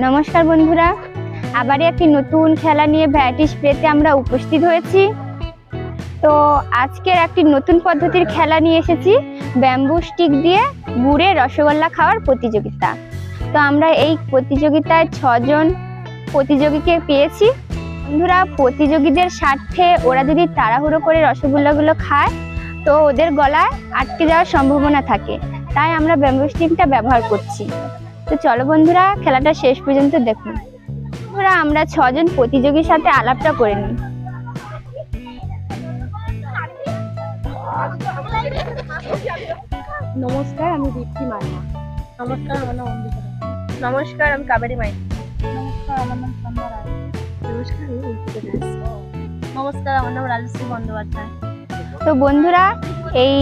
নমস্কার বন্ধুরা, আবারই একটি নতুন খেলা নিয়ে ভ্যারাইটি স্প্রেতে আমরা উপস্থিত হয়েছি। তো আজকের একটি নতুন পদ্ধতির খেলা নিয়ে এসেছি ব্যাম্বু স্টিক দিয়ে গুড়ে রসগোল্লা খাওয়ার প্রতিযোগিতা। তো আমরা এই প্রতিযোগিতায় ছজন প্রতিযোগীকে পেয়েছি। বন্ধুরা, প্রতিযোগীদের স্বার্থে ওরা যদি তাড়াহুড়ো করে রসগোল্লাগুলো খায়, তো ওদের গলায় আটকে যাওয়ার সম্ভাবনা থাকে। তাই আমরা ব্যাম্বু স্টিকটা ব্যবহার করছি। তো চলো বন্ধুরা খেলাটা শেষ পর্যন্ত দেখুন। বন্ধুরা আমরা ছজন প্রতিযোগীর সাথে আলাপটা করে নিই। নমস্কার আমি দীপ্তি মান্না নমস্কার আমার নাম অম্বিকা নমস্কার আমি কাবেরী মাই নমস্কার আমার নাম সন্ধ্যা রায়। নমস্কার আমি অঙ্কিতা দাস নমস্কার আমার নাম রাজশ্রী বন্দ্যোপাধ্যায়। তো বন্ধুরা এই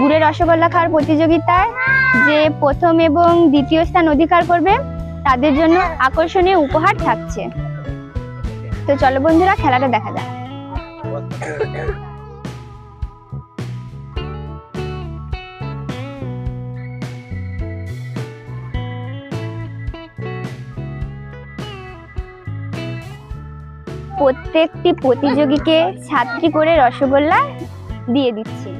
গুড়ের রসগোল্লা খাওয়ার প্রতিযোগিতায় যে প্রথম এবং দ্বিতীয় স্থান অধিকার করবে, তাদের জন্য আকর্ষণীয় উপহার থাকছে। তো চলো বন্ধুরা, খেলাটা দেখা যাক। প্রত্যেকটি প্রতিযোগীকে ছাত্রী করে রসগোল্লা দিয়ে দিচ্ছি।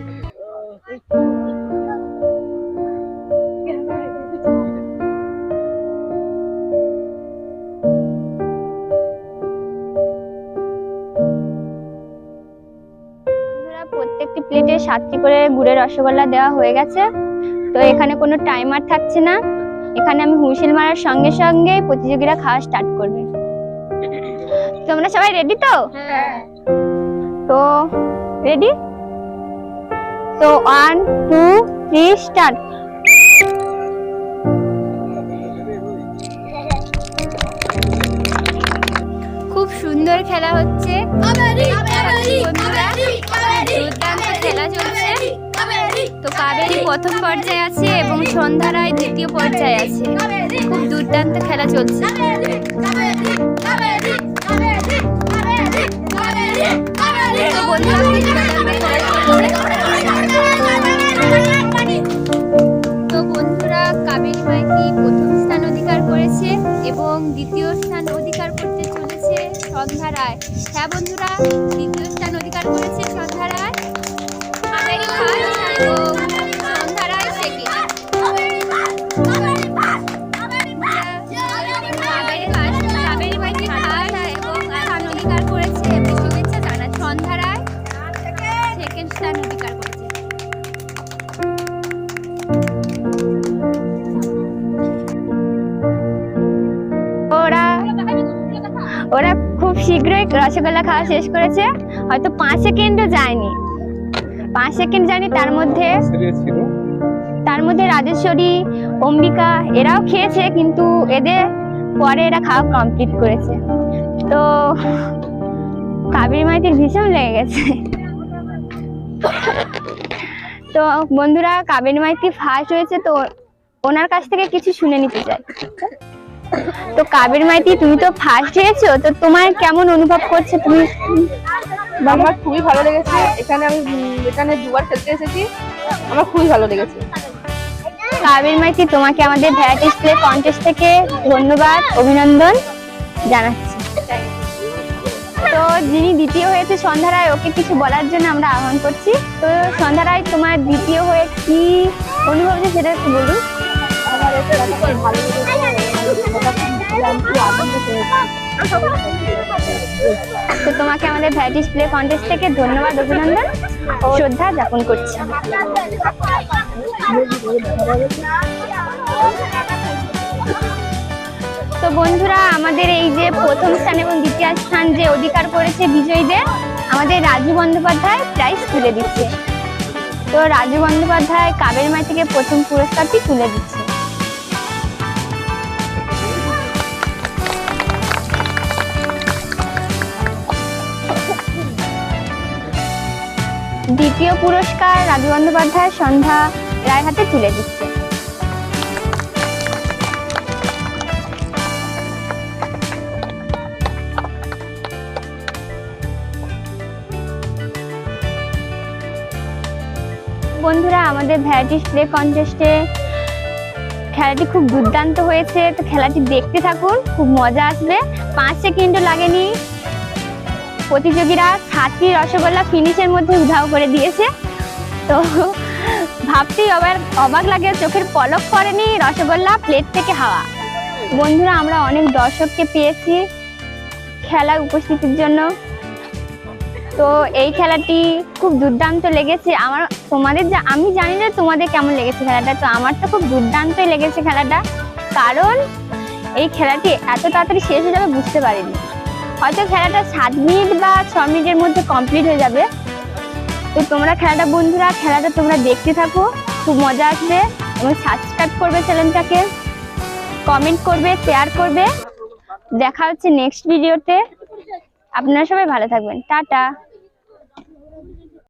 সাতটি করে গুড়ের রসগোল্লা দেওয়া হয়ে গেছে। তো এখানে কোনো টাইমার থাকছে না। এখানে আমি হুইসেল মারার সঙ্গে সঙ্গে প্রতিযোগীরা খাওয়া স্টার্ট করবে। তোমরা সবাই রেডি তো? তো রেডি তো ওয়ান টু থ্রি স্টার্ট খুব সুন্দর খেলা হচ্ছে। প্রথম পর্যায়ে আছে এবং সন্ধ্যা রায় দ্বিতীয় পর্যায়ে আছে। খুব দুর্দান্ত খেলা চলছে। তো বন্ধুরা কাবেরী মাইতি প্রথম স্থান অধিকার করেছে এবং দ্বিতীয় স্থান অধিকার করতে চলেছে সন্ধ্যা রায় হ্যাঁ বন্ধুরা, দ্বিতীয় স্থান অধিকার করেছে সন্ধ্যা রায় এবং শীঘ্রই রসগোল্লা খাওয়া শেষ করেছে। হয়তো পাঁচ সেকেন্ডও যায়নি। পাঁচ সেকেন্ড যায়নি, তার মধ্যে তার মধ্যে রাজেশ্বরী, অম্বিকা, এরাও খেয়েছে, কিন্তু এদের পরে এরা খাওয়া কমপ্লিট করেছে। তো কাবেরী মাইতির ভীষণ লেগে গেছে। তো বন্ধুরা, কাবেরী মাইতি ফার্স্ট হয়েছে, তো ওনার কাছ থেকে কিছু শুনে নিতে চাই। তো কাবের মাইতি তুমি তো ফার্স্ট হয়েছো তো তোমার কেমন অনুভব করছে তুমি? আমার খুবই ভালো লেগেছে। এখানে আমি এখানে দুবার খেলতে এসেছি। আমার খুবই ভালো লেগেছে। কাবের মাইতি তোমাকে আমাদের ভ্যারাইটি প্লে কন্টেস্ট থেকে ধন্যবাদ অভিনন্দন জানাচ্ছি। তো যিনি দ্বিতীয় হয়েছে সন্ধ্যা রায় ওকে কিছু বলার জন্য আমরা আহ্বান করছি। তো সন্ধ্যা রায় তোমার দ্বিতীয় হয়ে কি অনুভব সেটা একটু বলুন। ভালো তো তোমাকে আমাদের ভ্যারাইটি প্লে কন্টেস্ট থেকে ধন্যবাদ, অভিনন্দন। শ্রদ্ধা জ্ঞাপন করছি। তো বন্ধুরা, আমাদের এই যে প্রথম স্থান এবং দ্বিতীয় স্থান যে অধিকার করেছে বিজয়ীদের, আমাদের রাজু বন্দ্যোপাধ্যায় প্রাইজ তুলে দিচ্ছে। তো রাজু বন্দ্যোপাধ্যায় কাবের মাই থেকে প্রথম পুরস্কারটি তুলে দিচ্ছে। দ্বিতীয় পুরস্কার রাজু বন্দ্যোপাধ্যায় সন্ধ্যা রায় হাতে তুলে দিচ্ছে। বন্ধুরা, আমাদের ভ্যারাইটি প্লে কন্টেস্টে খেলাটি খুব দুর্দান্ত হয়েছে। তো খেলাটি দেখতে থাকুন, খুব মজা আসবে। পাঁচ সেকেন্ডও লাগেনি। প্রতিযোগীরা সাতটি রসগোল্লা ফিনিশের মধ্যে উধাও করে দিয়েছে। তো ভাবতেই অবাক অবাক লাগে, চোখের পলক পড়েনি রসগোল্লা প্লেট থেকে হাওয়া। বন্ধুরা, আমরা অনেক দর্শককে পেয়েছি খেলায় উপস্থিতির জন্য। তো এই খেলাটি খুব দুর্দান্ত লেগেছে। আমার, তোমাদের যা, আমি জানি না তোমাদের কেমন লেগেছে খেলাটা, তো আমার তো খুব দুর্দান্তই লেগেছে খেলাটা। কারণ এই খেলাটি এত তাড়াতাড়ি শেষ হয়ে যাবে বুঝতে পারিনি। হয়তো খেলাটা সাত মিনিট বা ছ মিনিটের মধ্যে কমপ্লিট হয়ে যাবে। তো তোমরা খেলাটা বন্ধুরা, খেলাটা তোমরা দেখতে থাকো, খুব মজা আসবে এবং সাবস্ক্রাইব করবে চ্যানেলটাকে কমেন্ট করবে শেয়ার করবে। দেখা হচ্ছে নেক্সট ভিডিওতে আপনারা সবাই ভালো থাকবেন। টাটা।